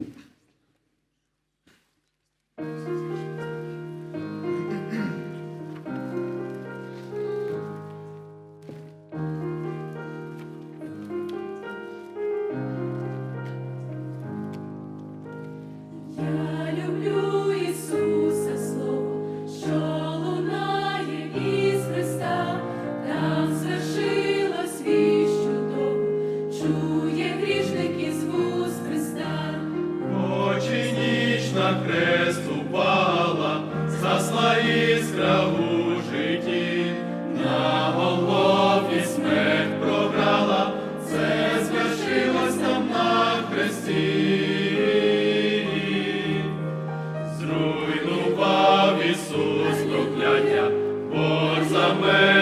Я на хрест упала, засла іскра у житті, на Голгофі смерть програла, це звершилось там на хресті. Зруйнував Ісус прокляття, Бог за мене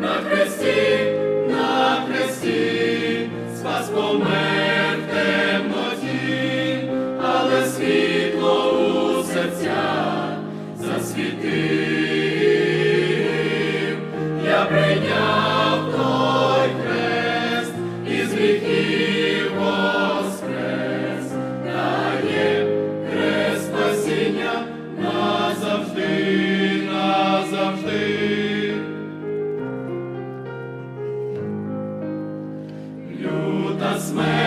на хресті, на хресті, спас але світло у серцях засвітив, я прийняв. Christmas.